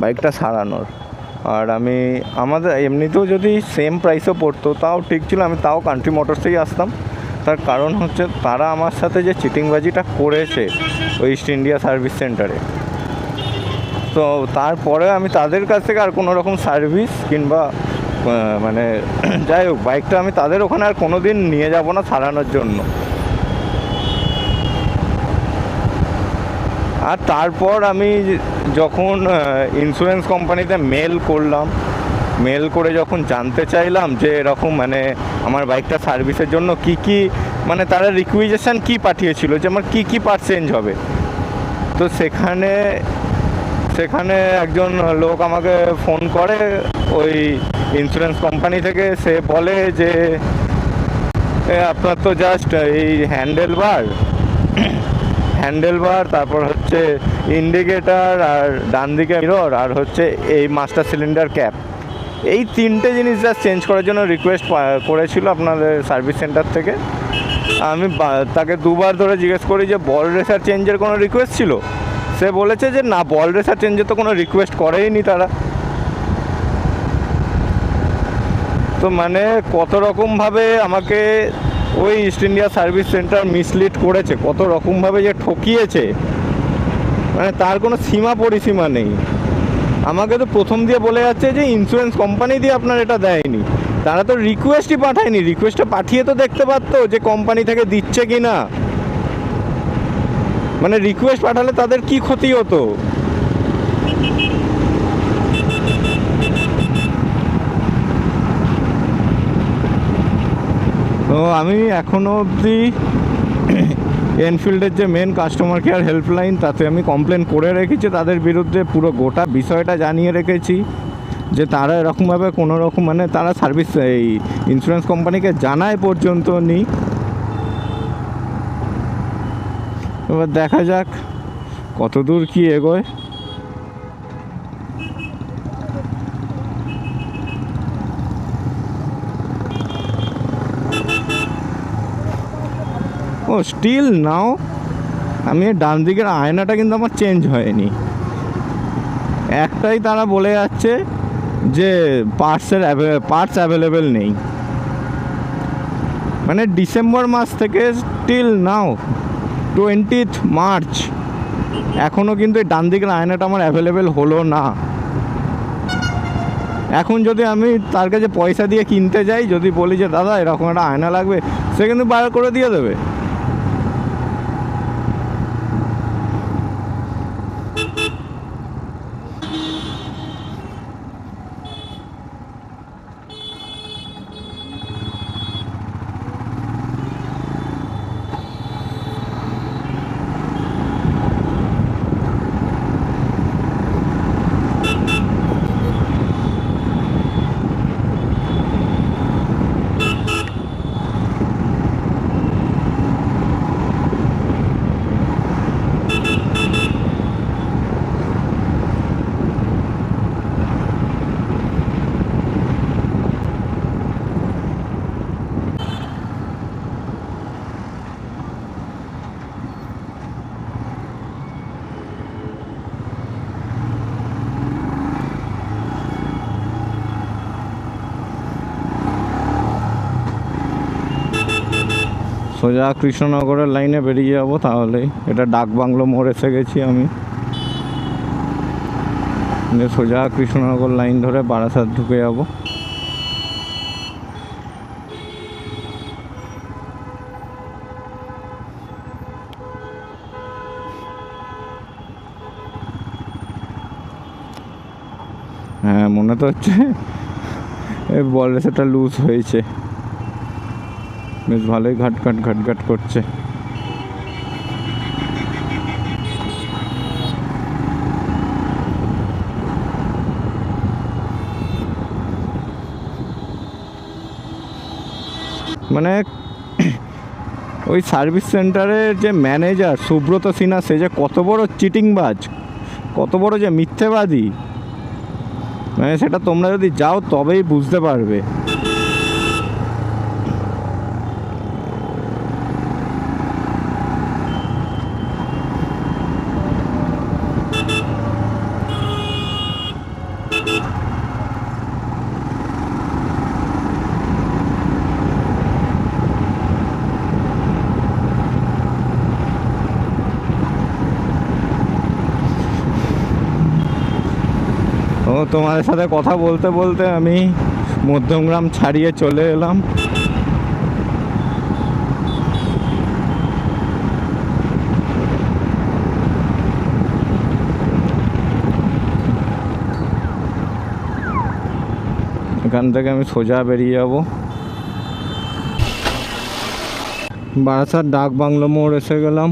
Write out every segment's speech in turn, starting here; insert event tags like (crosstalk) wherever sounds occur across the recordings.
বাইকটা সারানোর। আর আমি আমাদের এমনিতেও যদি সেম প্রাইসও পড়তো, তাও ঠিক ছিল, আমি তাও কান্ট্রি মোটরস থেকেই আসতাম। তার কারণ হচ্ছে তারা আমার সাথে যে চিটিংবাজিটা করেছে ওই ইস্ট ইন্ডিয়া সার্ভিস সেন্টারে তো তারপরে আমি তাদের কাছ থেকে আর কোনো রকম সার্ভিস কিংবা মানে (clears throat) যাই হোক, বাইকটা আমি তাদের ওখানে আর কোনো দিন নিয়ে যাব না সারানোর জন্য। আর তারপর আমি যখন ইন্স্যুরেন্স কোম্পানিতে মেল করলাম মেল করে যখন জানতে চাইলাম যে এরকম মানে আমার বাইকটা সার্ভিসের জন্য কি কি মানে তারা রিকুইজেশন কি পাঠিয়েছিল, যে আমার কি কি পার্ট চেঞ্জ হবে। তো সেখানে সেখানে একজন লোক আমাকে ফোন করে, ওই ইন্স্যুরেন্স কোম্পানি থেকে, সে বলে যে আপনার তো জাস্ট এই হ্যান্ডেল বার হ্যান্ডেল বার তারপর হচ্ছে ইন্ডিকেটার আর ডান দিকে মিরর আর হচ্ছে এই মাস্টার সিলিন্ডার ক্যাপ। এই তিনটে জিনিস জাস্ট চেঞ্জ করার জন্য রিকোয়েস্ট করেছিল আপনাদের সার্ভিস সেন্টার থেকে। আমি তাকে দুবার ধরে জিজ্ঞেস করি যে, বল রেসার চেঞ্জের কোনো রিকোয়েস্ট ছিল? সে বলেছে যে, না, বল রেসার চেঞ্জের তো কোনো রিকোয়েস্ট করেইনি তারা। তো মানে কত রকমভাবে আমাকে ওই east India service centre misled করেছে, কত রকমভাবে যে ঠকিয়েছে। মানে তার কোনো সীমা পরিসীমা নেই। আমাকে তো প্রথম দিয়ে বলে যাচ্ছে যে ইন্স্যুরেন্স কোম্পানি দিয়ে আপনার এটা দেয়নি। তারা তো রিকোয়েস্টই পাঠায়নি। রিকোয়েস্টটা পাঠিয়ে তো দেখতে পারতো যে কোম্পানি থেকে দিচ্ছে কি না মানে রিকোয়েস্ট পাঠালে তাদের কি ক্ষতি হতো? আমি এখনও অবধি এনফিল্ডের যে মেন কাস্টমার কেয়ার হেল্পলাইন তাতে আমি কমপ্লেন করে রেখেছি। তাদের বিরুদ্ধে পুরো গোটা বিষয়টা জানিয়ে রেখেছি যে তারা এরকমভাবে কোনো রকম মানে তারা সার্ভিস এই ইন্স্যুরেন্স কোম্পানিকে জানায় পর্যন্ত নি। এবার দেখা যাক কত দূর কী এগোয়। ও স্টিল নাও আমি ডান দিকের আয়নাটা কিন্তু আমার চেঞ্জ হয়নি। একটাই তারা বলে যাচ্ছে যে পার্টসের পার্টস অ্যাভেলেবেল নেই। মানে ডিসেম্বর মাস থেকে স্টিল নাও টোয়েন্টিথ মার্চ এখনও কিন্তু এই ডান দিকের আয়নাটা আমার অ্যাভেলেবেল হলো না। এখন যদি আমি তার কাছে পয়সা দিয়ে কিনতে যাই, যদি বলি যে, দাদা, এরকম একটা আয়না লাগবে, সে কিন্তু বার করে দিয়ে দেবে। সোজা কৃষ্ণনগরের লাইনে বেরিয়ে যাব তাহলেই এটা ডাক বাংলো মোড় এসে গেছি আমি। সোজা কৃষ্ণনগর লাইন ধরে বারাসাত ঢুকে যাব। হ্যাঁ মনে তো হচ্ছে বল রেসাটা লুজ হয়েছে। বেশ ভালোই ঘাট ঘাট ঘাট ঘাট করছে। মানে (clears throat) ওই সার্ভিস সেন্টারের যে ম্যানেজার সুব্রত সিনহা, সে যে কত বড় চিটিংবাজ, কত বড় যে মিথ্যেবাদী মানে সেটা তোমরা যদি যাও তবেই বুঝতে পারবে। তোমাদের সাথে কথা বলতে বলতে আমি মধ্যমগ্রাম ছাড়িয়ে চলে এলাম। এখান থেকে আমি সোজা বেরিয়ে যাব। বারাসাত ডাক বাংলো মোড় এসে গেলাম।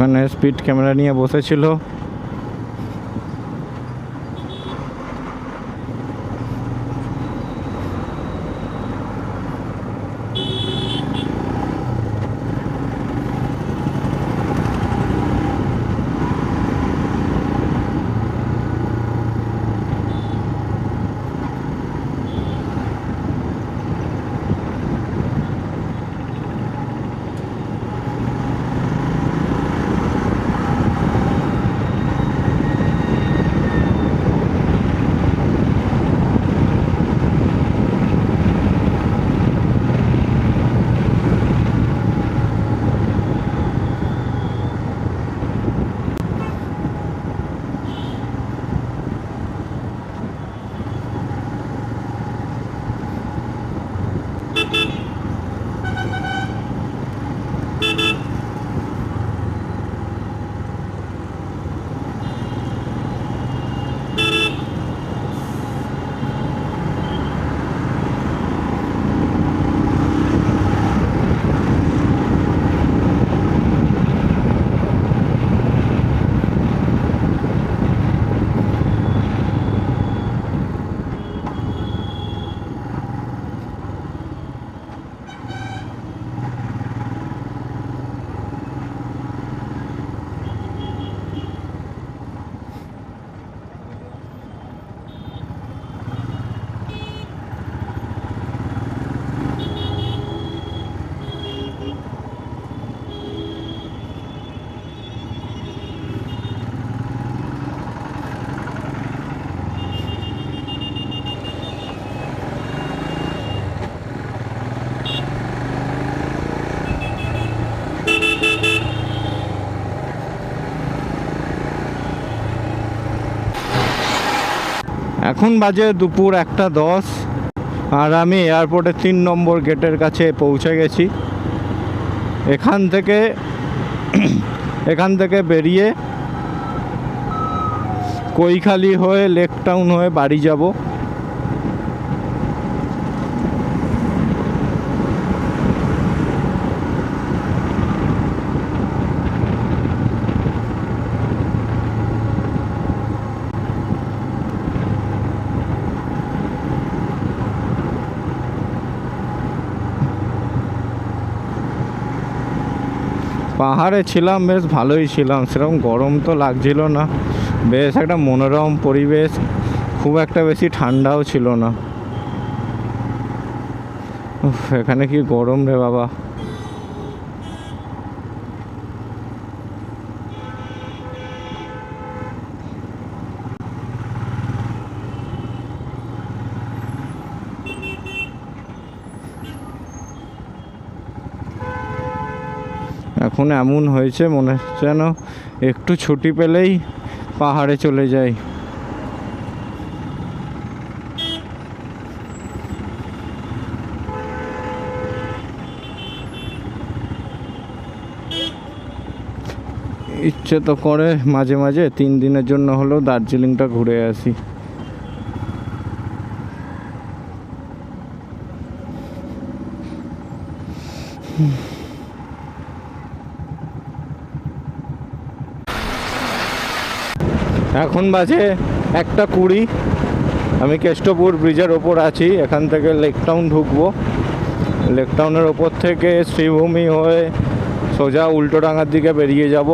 ওখানে স্পিড ক্যামেরা নিয়ে বসেছিল। এখন বাজে দুপুর একটা দশ, আর আমি এয়ারপোর্টে তিন নম্বর গেটের কাছে পৌঁছে গেছি। এখান থেকে এখান থেকে বেরিয়ে কৈখালি হয়ে লেক টাউন হয়ে বাড়ি যাব। পাহাড়ে ছিলাম, বেশ ভালোই ছিলাম। সেরকম গরম তো লাগছিল না। বেশ একটা মনোরম পরিবেশ, খুব একটা বেশি ঠান্ডাও ছিল না। এখানে কি গরম রে বাবা। এখন এমন হয়েছে, মনে হচ্ছে যেন একটু ছুটি পেলেই পাহাড়ে চলে যাই। ইচ্ছে তো করে, মাঝে মাঝে তিন দিনের জন্য হলেও দার্জিলিংটা ঘুরে আসি। এখন বাজে একটা কুড়ি। আমি কেষ্টপুর ব্রিজের ওপর আছি, এখান থেকে লেক টাউন ঢুকবো। লেক টাউনের ওপর থেকে শ্রীভূমি হয়ে সোজা উল্টোডাঙার দিকে বেরিয়ে যাব।